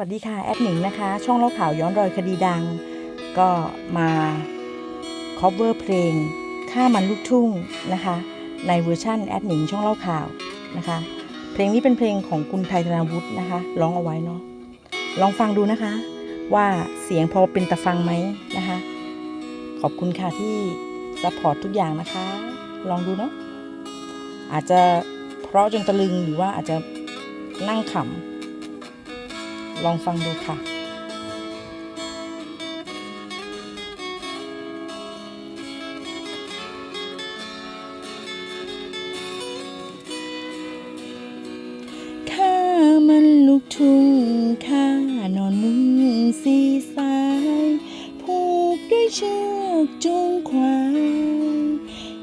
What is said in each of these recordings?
วัสดีค่ะ แอดหนิงนะคะ ช่องเล่าข่าวย้อนรอยคดีดัง ก็มา cover เพลงข้ามันลูกทุ่งนะคะ ในเวอร์ชั่นแอดหนิงช่องเล่าข่าวนะคะ เพลงนี้เป็นเพลงของคุณไทยธนาวุฒินะคะร้องเอาไว้เนาะลองฟังดูนะคะ ว่าเสียงพอเป็นตะฟังไหมนะคะ ขอบคุณค่ะที่ซัพพอร์ตทุกอย่างนะคะ ลองดูเนาะอาจจะเพราะจนตะลึงหรือว่าอาจจะนั่งขำ ลองฟังดูค่ะข้ามันลูกทุ่งข้านอนมุงสีสาย ผูกด้วยเชือกจูงควาย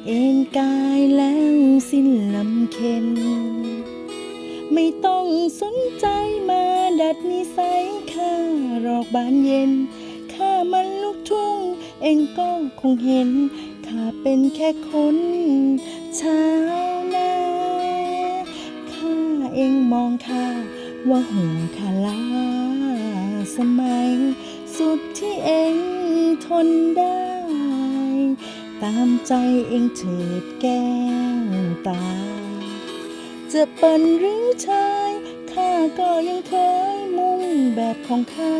เอ็นกายแล้วสิ้นลำเค็น ไม่ต้องสนใจมาดัดนิสัยข้ารอกบานเย็น ข้ามันลูกทุ่ง เองก็คงเห็น ข้าเป็นแค่คนชาวนาข้าเองมองข้าว่าหูข้าลาสมัย สุดที่เองทนได้ ตามใจเองเถิดแก้วตา จะเป็นหรือชายข้าก็ยังเคยมุ่งแบบของข้า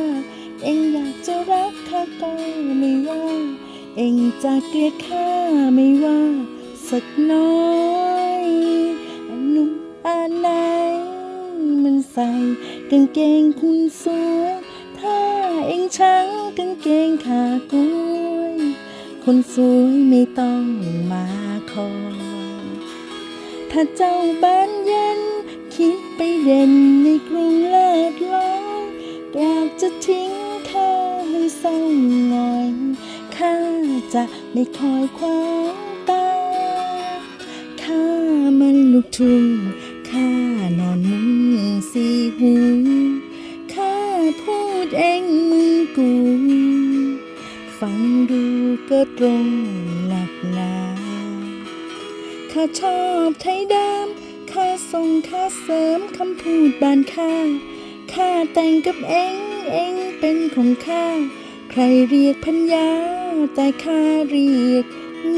เองอยากจะรักข้าก็ไม่ว่า เองจะเกลียดข้าไม่ว่า สักน้อยอันนุ่มอันไหนมันใส่กางเกงคุณสวยถ้าเองชังกางเกงขากล้วย คนสวยไม่ต้องมาคอย ถ้าเจ้าบ้านเย็น คิดไปเด่นในกรุงเลิศล้อยอยากจะทิ้งข้าให้เศร้าหงอย ข้าจะไม่คอยคว้าตา ข้ามันลูกทุ่งข้านอนมุ้งสีหูข้าพูดเองมึงกู ฟังดูก็ตรง ข้าชอบไทยดำข้าส่งข้าเสริมคำพูดบานข้า ข้าแต่งกับเองเองเป็นของข้า ใครเรียกพัญญาแต่ข้าเรียกเ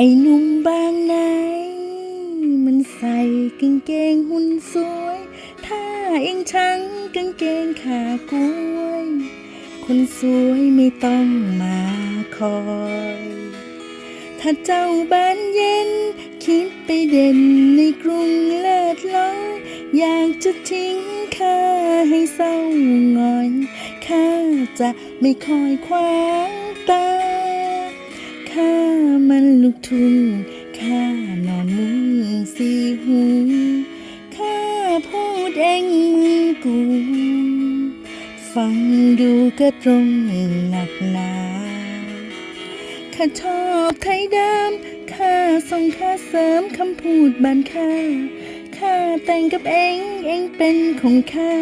ไอ้หนุ่มบางไหน มันใส่กางเกงหุ่นสวย ถ้าเองชังกางเกงขากล้วย คนสวยไม่ต้องมาคอย ถ้าเจ้าบ้านเย็น คิดไปเด่นในกรุงเลิศลอย อยากจะทิ้งข้าให้เศร้าหงอย ข้าจะไม่คอยคว้างตา ทุ่งข้านอนมุงสีหูข้าพูดเองมึงกู ฟังดูก็ตรงหนักหนาข้าชอบไทยดิมข้าส่งข้าเสริมคำพูดบานข้าข้าแต่งกับเองเองเป็นของข้า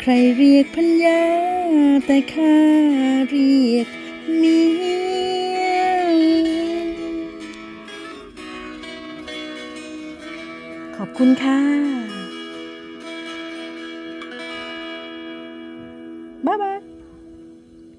ใครเรียกพัญญาแต่ข้าเรียกเมีย ขอบคุณค่ะ